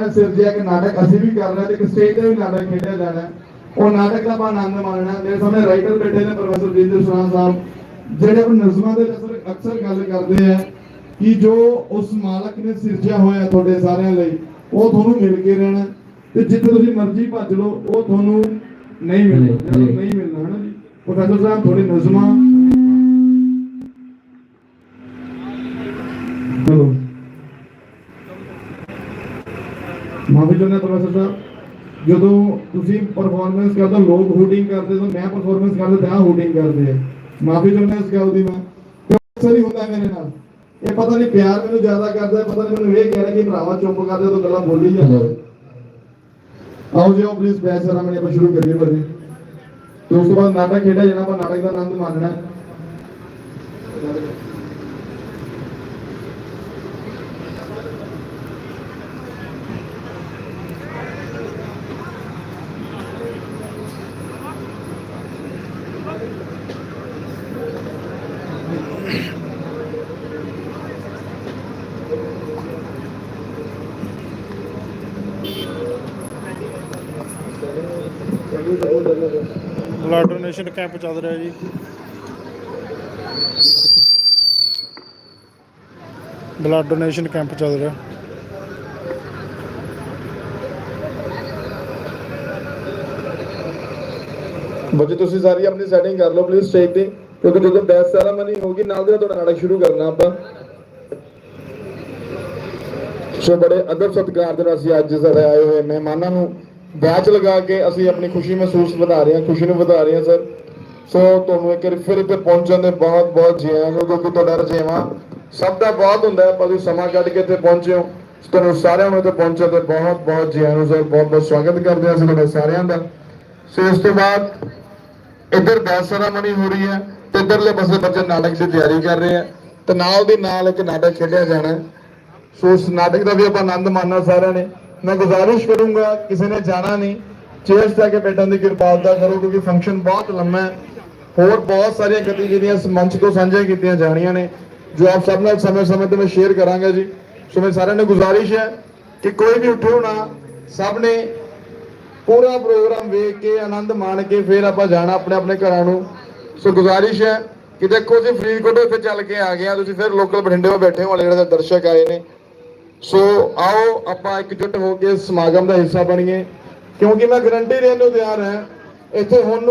ਸਿਰਜਿਆ ਕਿ ਨਾਟਕ ਅਸੀਂ ਵੀ ਕਰ ਰਹੇ ਤੇ ਇੱਕ ਸਟੇਜ ਤੇ ਵੀ ਨਾਟਕ ਖੇਡਿਆ ਜਾਣਾ। ਉਹ ਨਾਟਕ ਦਾ ਆਪਾਂ ਆਨੰਦ ਮਾਣਨਾ। ਮੇਰੇ ਸਾਹਮਣੇ ਰਾਈਟਰ ਬੈਠੇ ਨੇ ਪ੍ਰੋਫੈਸਰ ਜਿੰਦਰ ਸ਼ਾਹ ਸਾਹਿਬ ਜਿਹੜੇ ਉਹ ਨਜ਼ਮਾਂ ਦੇ ਅਕਸਰ ਅਕਸਰ ਗੱਲ ਕਰਦੇ ਆ ਕਿ ਜੋ ਉਸ ਮਾਲਕ ਨੇ ਸਿਰਜਿਆ ਹੋਇਆ ਤੁਹਾਡੇ ਸਾਰਿਆਂ ਲਈ ਉਹ ਤੁਹਾਨੂੰ ਮਿਲ ਕੇ ਰਹਿਣਾ ਤੇ ਜਿੱਥੇ ਤੁਸੀਂ ਮਰਜ਼ੀ ਭੱਜ ਲਓ ਉਹ ਤੁਹਾਨੂੰ ਨਹੀਂ ਮਿਲਣਾ। ਨਹੀਂ ਮਿਲਣਾ ਹੈ ਨਾ ਜੀ ਪ੍ਰੋਫੈਸਰ ਸਾਹਿਬ ਥੋੜੀ ਨਜ਼ਮਾਂ ਚਲੋ ਮਾਫੀ ਚਾਹੁੰਦਾ ਪ੍ਰੋਫੈਸਰ ਸਾਹਿਬ ਜਦੋਂ ਤੁਸੀਂ ਪਰਫਾਰਮੈਂਸ ਕਰਦੇ ਲੋਕ ਹੂਟਿੰਗ ਕਰਦੇ ਤਾਂ ਮੈਂ ਪਰਫਾਰਮੈਂਸ ਕਰਦਾ, ਤਾਂ ਹੂਟਿੰਗ ਕਰਦੇ ਆ। ਮਾਫੀ ਚਾਹੁੰਦਾ ਇਸ ਗੱਲ ਦੀ ਮੈਂ। ਕਿ ਹੁੰਦਾ ਮੇਰੇ ਨਾਲ। ਇਹ ਪਤਾ ਨਹੀਂ ਪਿਆਰ ਮੈਨੂੰ ਜ਼ਿਆਦਾ ਕਰਦਾ ਪਤਾ ਨਹੀਂ ਮੈਨੂੰ ਇਹ ਕਹਿ ਰਿਹਾ ਕਿ ਭਰਾਵਾ ਚੁੱਪ ਕਰਦੇ ਜਾ ਤੂੰ ਗੱਲਾਂ ਬੋਲੀ ਜਾ ਆਓ ਜੀ ਪਲੀਜ਼ ਬੈਸ ਸਰਾਂ ਆਪਾਂ ਸ਼ੁਰੂ ਕਰੀਏ ਬਰਦੇ ਤੇ ਉਸ ਤੋਂ ਬਾਅਦ ਨਾਟਕ ਖੇਡਿਆ ਜਾਣਾ ਆਪਾਂ ਨਾਟਕ ਦਾ ਆਨੰਦ ਮਾਣਨਾ ਹੈ। ਬਲੱਡ ਡੋਨੇਸ਼ਨ ਕੈਂਪ ਚੱਲ ਰਿਹਾ ਜੀ। ਬਲੱਡ ਡੋਨੇਸ਼ਨ ਕੈਂਪ ਚੱਲ ਰਿਹਾ। ਬੱਚੇ, ਤੁਸੀਂ ਸਾਰੀ ਆਪਣੀ ਸੈਟਿੰਗ ਕਰ ਲਓ ਪਲੀਜ਼ ਸਟੇਜ ਦੀ ਕਿਉਂਕਿ ਜਦੋਂ ਬੈਸ ਸੈਰਾਮਨੀ ਹੋਗੀ ਨਾਲ ਦੇ ਨਾਲ ਤੁਹਾਡਾ ਨਾਟਕ ਸ਼ੁਰੂ ਕਰਨਾ ਆਪਾਂ। ਸੋ ਬੜੇ ਅਦਬ ਸਤਿਕਾਰ ਦੇ ਨਾਲ ਅਸੀਂ ਅੱਜ ਸਾਰੇ ਆਏ ਹੋਏ ਮਹਿਮਾਨਾਂ ਨੂੰ। ਬੈਚ ਲਗਾ ਕੇ ਅਸੀਂ ਆਪਣੀ ਖੁਸ਼ੀ ਮਹਿਸੂਸ ਵਧਾ ਰਹੇ ਹਾਂ, ਖੁਸ਼ੀ ਨੂੰ ਵਧਾ ਰਹੇ ਹਾਂ ਸਰ। ਸੋ ਤੁਹਾਨੂੰ ਇੱਕ ਵਾਰੀ ਫਿਰ ਇੱਥੇ ਪਹੁੰਚਣ ਦੇ ਬਹੁਤ ਬਹੁਤ ਜੀ ਆਇਆਂ ਨੂੰ, ਕਿਉਂਕਿ ਤੁਹਾਡਾ ਰਜੇਵਾ ਸਭ ਦਾ ਬਹੁਤ ਹੁੰਦਾ ਹੈ ਤੁਸੀਂ ਸਮਾਂ ਕੱਢ ਕੇ ਇੱਥੇ ਪਹੁੰਚੇ ਹੋ। ਤੁਹਾਨੂੰ ਸਾਰਿਆਂ ਨੂੰ ਇੱਥੇ ਪਹੁੰਚਣ ਤੇ ਬਹੁਤ ਬਹੁਤ ਜੀ ਆਇਆਂ ਨੂੰ ਸਰ ਬਹੁਤ ਬਹੁਤ ਸਵਾਗਤ ਕਰਦੇ ਹਾਂ ਅਸੀਂ ਤੁਹਾਡੇ ਸਾਰਿਆਂ ਦਾ। ਸੋ ਇਸ ਤੋਂ ਬਾਅਦ ਇੱਧਰ ਬੈਸ ਸੈਰਾਮਨੀ ਹੋ ਰਹੀ ਹੈ। ਤੇ ਪਾਸੇ ਬੱਚੇ ਨਾਟਕ ਦੀ ਤਿਆਰੀ ਕਰ ਰਹੇ ਆ ਤੇ ਨਾਲ ਦੀ ਨਾਲ ਇੱਕ ਨਾਟਕ ਖੇਡਿਆ ਜਾਣਾ ਸੋ ਉਸ ਨਾਟਕ ਦਾ ਵੀ ਆਪਾਂ ਆਨੰਦ ਮਾਣਨਾ ਸਾਰਿਆਂ ਨੇ। ਮੈਂ ਗੁਜ਼ਾਰਿਸ਼ ਕਰੂੰਗਾ, ਕਿਸੇ ਨੇ ਜਾਣਾ ਨਹੀਂ। ਚੇਅਰਸ ਤੇ ਕੇ ਬੈਠਣ ਦੀ ਕਿਰਪਾਲਤਾ ਕਰੋ, ਕਿਉਂਕਿ ਫੰਕਸ਼ਨ ਬਹੁਤ ਲੰਮਾ ਹੈ। ਹੋਰ ਬਹੁਤ ਸਾਰੀਆਂ ਗਤੀਵਿਧੀਆਂ ਇਸ ਮੰਚ ਤੋਂ ਸਾਂਝੀਆਂ ਕੀਤੀਆਂ ਜਾਣੀਆਂ ਨੇ, ਜੋ ਆਪ ਸਭ ਨਾਲ ਸਮੇਂ-ਸਮੇਂ ਤੇ ਮੈਂ ਸ਼ੇਅਰ ਕਰਾਂਗਾ ਜੀ। ਸੋ ਮੈਂ ਸਾਰਿਆਂ ਨੂੰ ਗੁਜ਼ਾਰਿਸ਼ ਹੈ ਕਿ ਕੋਈ ਵੀ ਉੱਠੋ ਨਾ, ਸਭ ਨੇ ਪੂਰਾ ਪ੍ਰੋਗਰਾਮ ਵੇਖ ਕੇ, ਆਨੰਦ ਮਾਣ ਕੇ, ਫਿਰ ਆਪਾਂ ਜਾਣਾ ਆਪਣੇ ਆਪਣੇ ਘਰਾਂ ਨੂੰ। ਸੋ ਗੁਜ਼ਾਰਿਸ਼ ਹੈ ਕਿ ਦੇਖੋ ਜੀ ਫਰੀਦਕੋਟ ਇੱਥੇ ਚੱਲ ਕੇ ਆ ਗਏ ਗਿਆ ਤੁਸੀਂ ਫਿਰ ਲੋਕਲ ਬਠਿੰਡੇ ਵਿੱਚ ਬੈਠੇ ਹੋ, ਵਾਲੇ ਜਿਹੜੇ ਦਰਸ਼ਕ ਆਏ ਨੇ। ਸੋ ਆਓ, ਆਪਾਂ ਇਕਜੁੱਟ ਹੋ ਕੇ ਸਮਾਗਮ ਦਾ ਹਿੱਸਾ ਬਣੀਏ। ਕਿਉਂਕਿ ਮੈਂ ਗਰੰਟੀ ਦੇਣ ਨੂੰ ਤਿਆਰ ਹਾਂ, ਇੱਥੇ ਹੁਣ ਨੂੰ